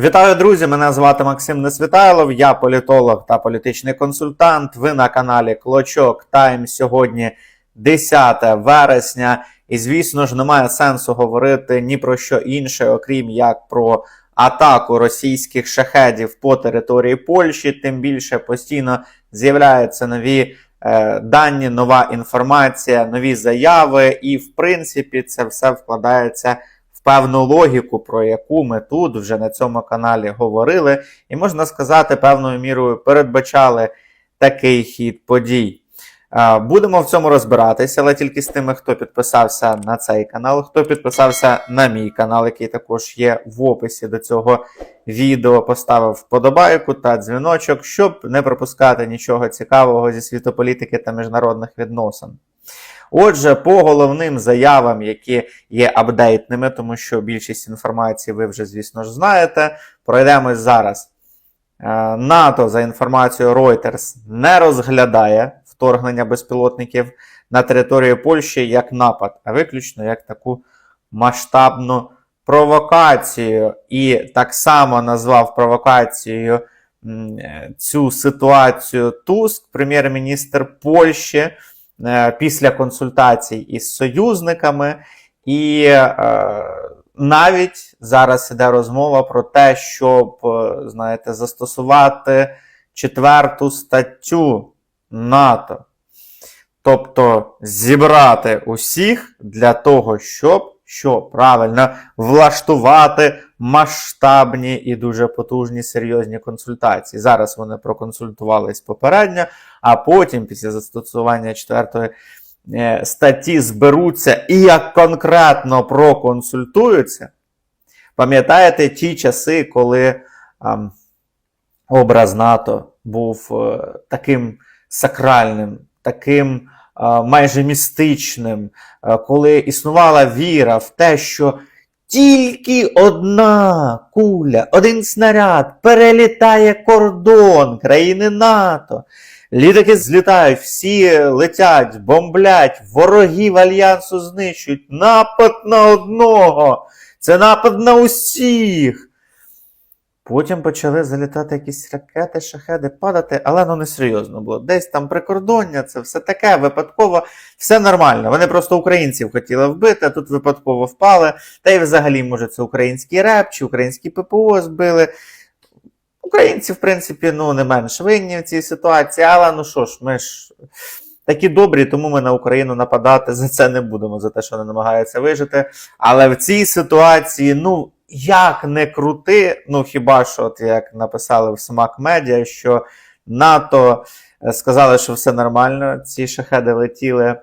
Вітаю, друзі! Мене звати Максим Несвітайлов, я політолог та політичний консультант. Ви на каналі Клочок Тайм. Сьогодні 10 вересня. І, звісно ж, немає сенсу говорити ні про що інше, окрім як про атаку російських шахедів по території Польщі. Тим більше постійно з'являються нові е, дані, нова інформація, нові заяви, і, в принципі, це все вкладається певну логіку, про яку ми тут вже на цьому каналі говорили, і можна сказати, певною мірою передбачали такий хід подій. Будемо в цьому розбиратися, але тільки з тими, хто підписався на цей канал, хто підписався на мій канал, який також є в описі до цього відео, поставив вподобайку та дзвіночок, щоб не пропускати нічого цікавого зі світу політики та міжнародних відносин. Отже, по головним заявам, які є апдейтними, тому що більшість інформації ви вже, звісно ж, знаєте. Пройдемось зараз. Е, НАТО, за інформацією Reuters, не розглядає вторгнення безпілотників на територію Польщі як напад, а виключно як таку масштабну провокацію. І так само назвав провокацією е, цю ситуацію Туск, прем'єр-міністр Польщі, після консультацій із союзниками. І е, навіть зараз іде розмова про те, щоб, е, знаєте, застосувати четверту статтю НАТО. Тобто зібрати усіх для того, щоб що правильно влаштувати масштабні і дуже потужні серйозні консультації. Зараз вони проконсультувались попередньо, а потім, після застосування четвертої е, статті, зберуться і як конкретно проконсультуються. Пам'ятаєте ті часи, коли ам, образ НАТО був е, таким сакральним, таким майже містичним, коли існувала віра в те, що тільки одна куля, один снаряд перелітає кордон країни НАТО. Літаки злітають, всі летять, бомблять, ворогів альянсу знищують. Напад на одного. Це напад на усіх. Потім почали залітати якісь ракети, шахеди, падати, але ну не серйозно було. Десь там прикордоння, це все таке, випадково, все нормально. Вони просто українців хотіли вбити, а тут випадково впали. Та й взагалі, може, це український реп чи українські ППО збили. Українці, в принципі, ну, не менш винні в цій ситуації, але ну що ж, ми ж такі добрі, тому ми на Україну нападати за це не будемо, за те, що вони намагаються вижити. Але в цій ситуації, ну, як не крути, ну хіба що, от як написали в Смак Медіа, що НАТО е, сказали, що все нормально, ці шахеди летіли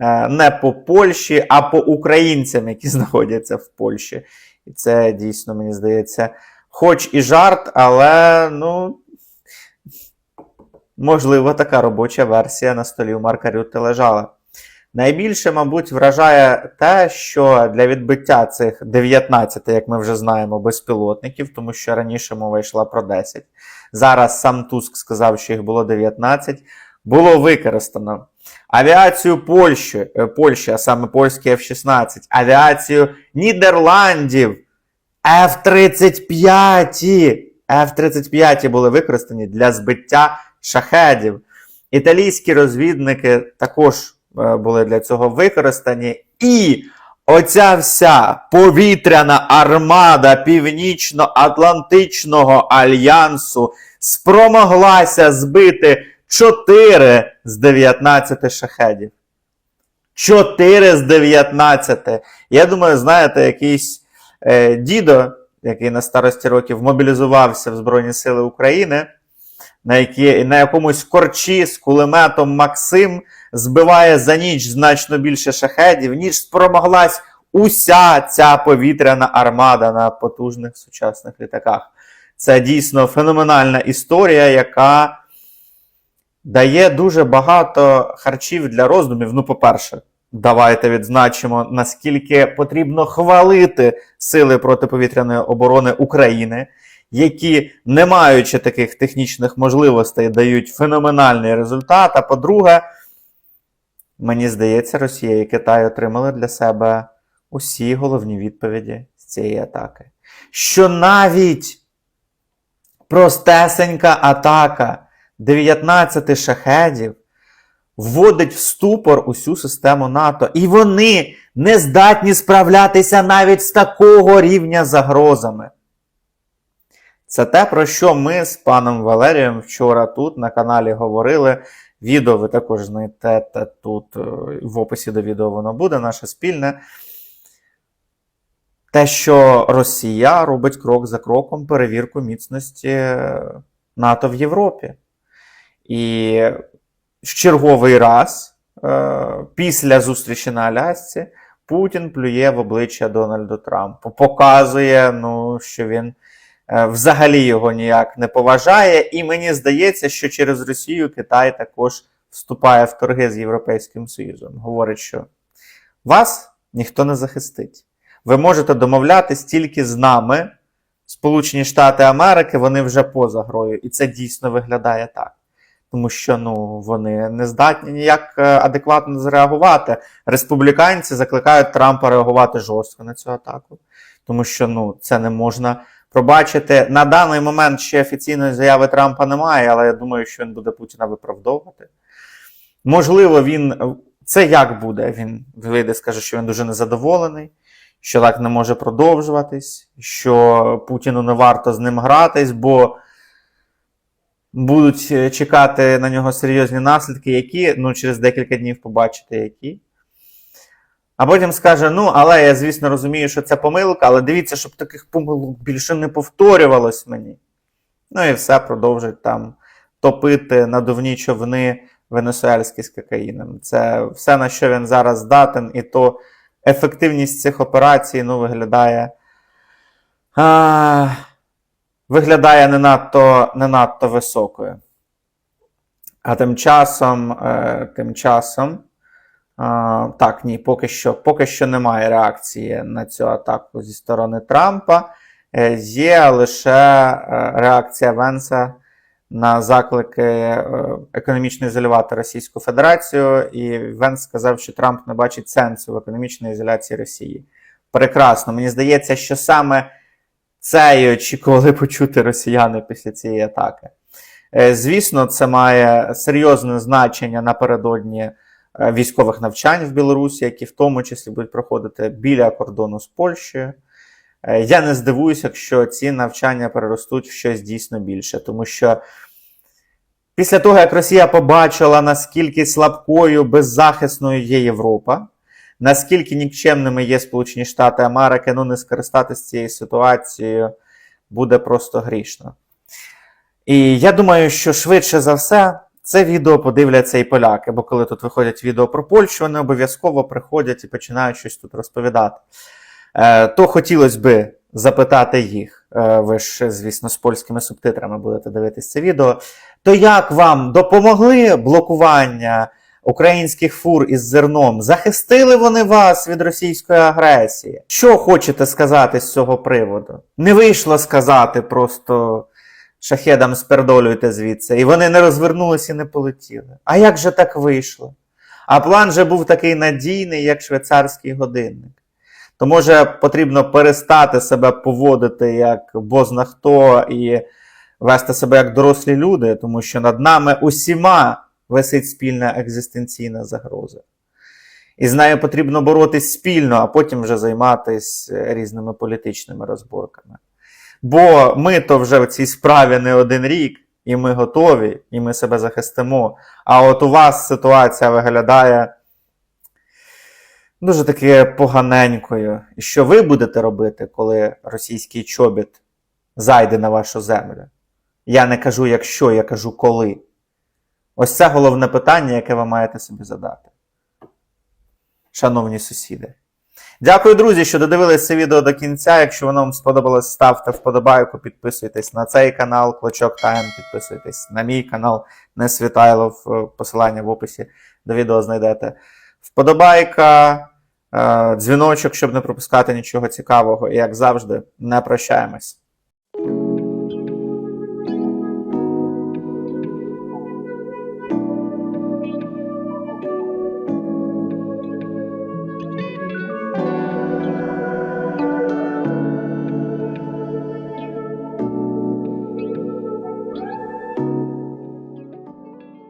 е, не по Польщі, а по українцям, які знаходяться в Польщі. І це дійсно, мені здається, хоч і жарт, але ну. Можливо, така робоча версія на столі у Марка Рютте лежала. Найбільше, мабуть, вражає те, що для відбиття цих 19, як ми вже знаємо, безпілотників, тому що раніше мова йшла про 10. Зараз сам Туск сказав, що їх було 19, було використано авіацію Польщі, е, Польщі, а саме польський F-16, авіацію Нідерландів, F-35. F-35 були використані для збиття шахедів. Італійські розвідники також були для цього використані. І оця вся повітряна армада Північно-Атлантичного альянсу спромоглася збити 4 з 19 шахедів. 4 з 19. Я думаю, знаєте, якийсь е, дідо, який на старості років мобілізувався в Збройні Сили України на, які, на якомусь корчі з кулеметом Максим збиває за ніч значно більше шахедів, ніж спромоглась уся ця повітряна армада на потужних сучасних літаках. Це дійсно феноменальна історія, яка дає дуже багато харчів для роздумів. Ну, по-перше, давайте відзначимо, наскільки потрібно хвалити сили протиповітряної оборони України які, не маючи таких технічних можливостей, дають феноменальний результат. А по-друге, мені здається, Росія і Китай отримали для себе усі головні відповіді з цієї атаки. Що навіть Простесенька атака 19 шахедів вводить в ступор усю систему НАТО. І вони не здатні справлятися навіть з такого рівня загрозами. Це те, про що ми з паном Валерієм вчора тут на каналі говорили. Відео ви також знайдете тут е, в описі до відео воно буде, наше спільне. Те, що Росія робить крок за кроком перевірку міцності НАТО в Європі. І в черговий раз е, після зустрічі на Алясці Путін плює в обличчя Дональду Трампу. Показує, ну, що він взагалі його ніяк не поважає. І мені здається, що через Росію Китай також вступає в торги з Європейським Союзом. Говорить, що вас ніхто не захистить. Ви можете домовлятись тільки з нами. Сполучені Штати Америки, вони вже поза грою. І це дійсно виглядає так. Тому що ну, вони не здатні ніяк е, адекватно зреагувати. Республіканці закликають Трампа реагувати жорстко на цю атаку. Тому що ну, це не можна пробачити. На даний момент ще офіційної заяви Трампа немає, але я думаю, що він буде Путіна виправдовувати. Можливо, він. Це як буде? Він вийде, скаже, що він дуже незадоволений, що так не може продовжуватись, що Путіну не варто з ним гратись, бо будуть е, чекати на нього серйозні наслідки, які, ну, через декілька днів побачите, які. А потім скаже: ну, але я, звісно, розумію, що це помилка, але дивіться, щоб таких помилок більше не повторювалось мені. Ну і все продовжить там топити надувні човни венесуельські з кокаїном. Це все, на що він зараз здатен, і то ефективність цих операцій ну, виглядає. А, виглядає не надто, не надто високою. А тим часом, е, тим часом, так, ні, поки що, поки що немає реакції на цю атаку зі сторони Трампа. Е, є лише е, реакція Венса на заклики е, економічно ізолювати Російську Федерацію, і Венс сказав, що Трамп не бачить сенсу в економічній ізоляції Росії. Прекрасно. Мені здається, що саме це очікували почути росіяни після цієї атаки. Звісно, це має серйозне значення напередодні військових навчань в Білорусі, які в тому числі будуть проходити біля кордону з Польщею. Е, Я не здивуюся, якщо ці навчання переростуть в щось дійсно більше, тому що після того, як Росія побачила, наскільки слабкою, беззахисною є Європа, наскільки нікчемними є Сполучені Штати Америки, ну не скористатися цією ситуацією буде просто грішно. І я думаю, що швидше за все це відео подивляться і поляки, бо коли тут виходять відео про Польщу, вони обов'язково приходять і починають щось тут розповідати. Е, то хотілося би запитати їх, е, ви ж, звісно, з польськими субтитрами будете дивитися це відео. То як вам допомогли блокування українських фур із зерном? Захистили вони вас від російської агресії? Що хочете сказати з цього приводу? Не вийшло сказати просто шахедам спердолюйте звідси, і вони не розвернулися і не полетіли. А як же так вийшло? А план же був такий надійний, як швейцарський годинник. То може потрібно перестати себе поводити як бозна хто і вести себе як дорослі люди, тому що над нами усіма висить спільна екзистенційна загроза. І з нею потрібно боротись спільно, а потім вже займатися різними політичними розборками. Бо ми то вже в цій справі не один рік, і ми готові, і ми себе захистимо. А от у вас ситуація виглядає дуже таки поганенькою. І що ви будете робити, коли російський чобіт зайде на вашу землю? Я не кажу якщо, я кажу коли. Ось це головне питання, яке ви маєте собі задати. Шановні сусіди. Дякую, друзі, що додивились це відео до кінця. Якщо воно вам сподобалось, ставте вподобайку, підписуйтесь на цей канал Клочок Тайм, підписуйтесь на мій канал не Світайлов. Посилання в описі до відео знайдете. Вподобайка, е, дзвіночок, щоб не пропускати нічого цікавого. І як завжди, не прощаємось.